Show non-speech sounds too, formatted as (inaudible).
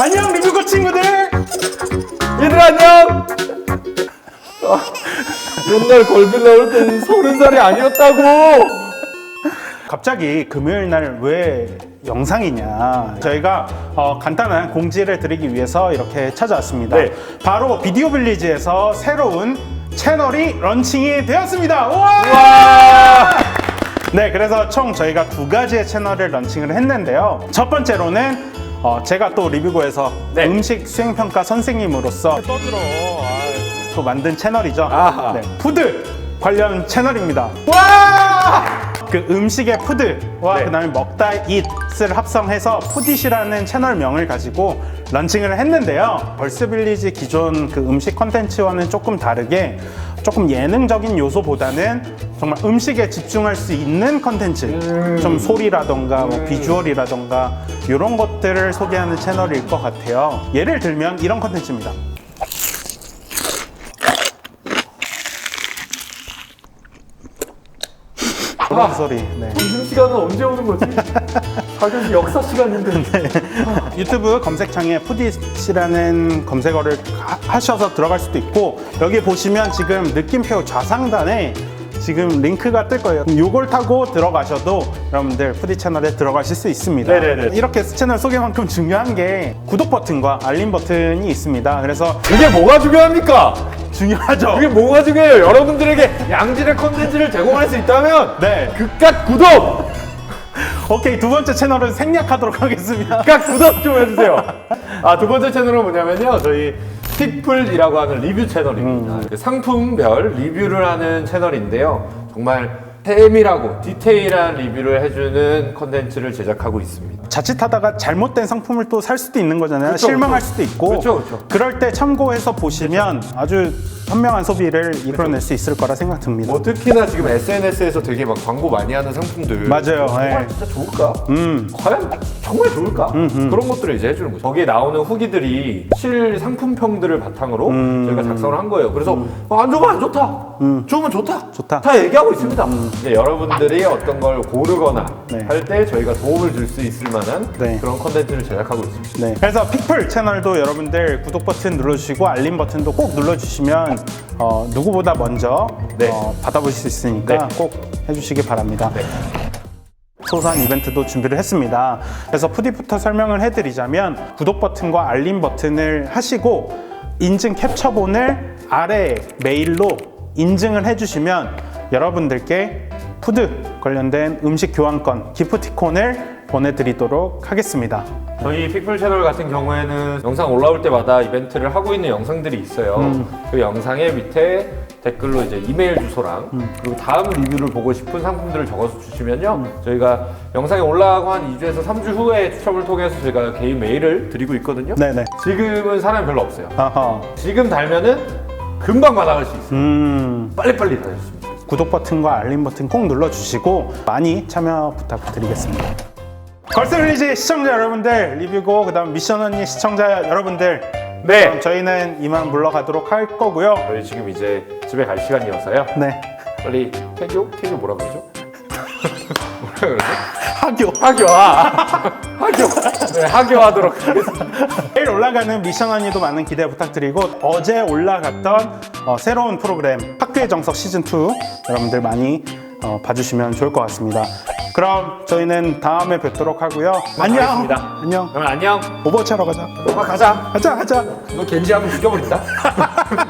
안녕 리뷰고 친구들. 얘들 안녕! 아, 옛날 걸빌 나올 때는 서른 살이 아니었다고! 갑자기 금요일 날 왜 영상이냐 저희가 어, 간단한 공지를 드리기 위해서 이렇게 찾아왔습니다 네. 바로 비디오 빌리지에서 새로운 채널이 런칭이 되었습니다 우와! 와! 네 그래서 총 저희가 두 가지의 채널을 런칭을 했는데요 첫 번째로는 어, 제가 또 리뷰고에서 네. 음식 수행평가 선생님으로서 떠들어 또 만든 채널이죠 아하. 네, 푸드 관련 채널입니다 와! 그 음식의 푸드와 네. 그다음에 먹다 it을 합성해서 푸디시라는 채널명을 가지고 런칭을 했는데요. 벌스빌리지 기존 그 음식 컨텐츠와는 조금 다르게 조금 예능적인 요소보다는 정말 음식에 집중할 수 있는 컨텐츠, 음. 좀 소리라던가 뭐 비주얼이라던가 이런 것들을 소개하는 채널일 것 같아요. 예를 들면 이런 컨텐츠입니다. 그런 소리. 네. 점심시간은 언제 오는 거지? (laughs) 당연히 역사 시간인데. 유튜브 검색창에 푸디시라는 검색어를 하- 하셔서 들어갈 수도 있고 여기 보시면 지금 느낌표 좌상단에 지금 링크가 뜰 거예요. 이걸 타고 들어가셔도 여러분들 푸디 채널에 들어가실 수 있습니다. 네네네. 이렇게 채널 소개만큼 중요한 게 구독 버튼과 알림 버튼이 있습니다. 그래서 이게 뭐가 중요합니까? 중요하죠. 이게 뭐가 중요해요? 여러분들에게 양질의 컨텐츠를 제공할 수 있다면 네. 극각 구독! (laughs) 오케이 두 번째 채널은 생략하도록 하겠습니다. 극각 구독 좀 해주세요. (laughs) 아, 두 번째 채널은 뭐냐면요. 저희 픽플이라고 하는 리뷰 채널입니다. 그 상품별 리뷰를 하는 채널인데요. 정말 세밀하고 디테일한 리뷰를 해주는 컨텐츠를 제작하고 있습니다. 자칫하다가 잘못된 상품을 또 살 수도 있는 거잖아요. 그쵸, 실망할 그쵸. 수도 있고. 그쵸, 그쵸. 럴때 참고해서 보시면 아주 현명한 소비를 이끌어낼 수 있을 거라 생각 듭니다. 뭐 특히나 지금 SNS에서 되게 막 광고 많이 하는 상품들 맞아요. 정말 예. 진짜 좋을까? 음. 과연 정말 좋을까? 그런 것들을 이제 해주는 거죠. 거기에 나오는 후기들이 실 상품평들을 바탕으로 음. 저희가 작성을 한 거예요. 그래서 어, 안 좋으면 안 좋다. 좋으면 좋다. 좋다. 다 얘기하고 있습니다. 이제 여러분들이 어떤 걸 고르거나 네. 할 때 저희가 도움을 줄 수 있을 만한 네. 그런 컨텐츠를 제작하고 있습니다. 네. 그래서 픽플 채널도 여러분들 구독 버튼 눌러주시고 알림 버튼도 꼭 눌러주시면 어, 누구보다 먼저 네. 어, 받아보실 수 있으니까 네. 꼭 해주시기 바랍니다. 네. 소소한 이벤트도 준비를 했습니다. 그래서 푸디부터 설명을 해드리자면 구독 버튼과 알림 버튼을 하시고 인증 캡처본을 아래 메일로 인증을 해주시면 여러분들께 푸드 관련된 음식 교환권 기프티콘을 보내드리도록 하겠습니다. 저희 픽플 채널 같은 경우에는 영상 올라올 때마다 이벤트를 하고 있는 영상들이 있어요. 음. 그 영상의 밑에 댓글로 이제 이메일 주소랑 음. 그리고 다음 리뷰를 보고 싶은 상품들을 적어서 주시면요. 저희가 영상이 올라가고 한 2주에서 3주 후에 추첨을 통해서 저희가 개인 메일을 드리고 있거든요. 네네. 지금은 사람이 별로 없어요. 어허. 지금 달면은 금방 받아갈 수 있어요. 음, 빨리빨리 달려주시면 돼요. 구독 버튼과 알림 버튼 꼭 눌러주시고 많이 참여 부탁드리겠습니다. 걸스 릴리지 시청자 여러분들 리뷰고 그다음 미션 언니 시청자 여러분들 네. 그럼 저희는 이만 물러가도록 할 거고요. 저희 지금 이제 집에 갈 시간이어서요. 네. 빨리 태교? 태교 (laughs) 뭐라 그러죠? 뭐라 그러죠? 학교. 하교화. (laughs) 하교. 네, 하교하도록 하겠습니다. 내일 올라가는 미션 언니도 많은 기대 부탁드리고 어제 올라갔던 어, 새로운 프로그램 학교의 정석 시즌 2 여러분들 많이 어, 봐주시면 좋을 것 같습니다. 그럼 저희는 다음에 뵙도록 하고요. 안녕. 가겠습니다. 안녕. 그러면 안녕. 오버워치 하러 가자. 오빠 가자. 가자 가자. 너 겐지 하면 죽여버린다. (laughs)